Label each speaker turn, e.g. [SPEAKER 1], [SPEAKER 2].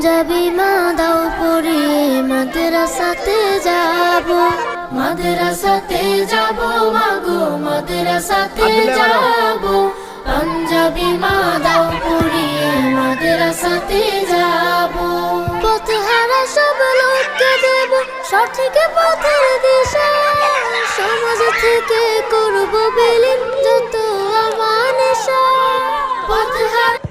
[SPEAKER 1] পাঞ্জাবি মাদাও পরিয়ে মাদ্রাসাতে যাব। মাদ্রাসাতে যাব মাগো মাদ্রাসাতে যাব। পাঞ্জাবি মাদাও পরিয়ে মাদ্রাসাতে যাব। পথহারা সব লোককে দেব সঠিক পথের দিশা। সমাজ থেকে করব বিলীন যত আমার নেশা। পথহারা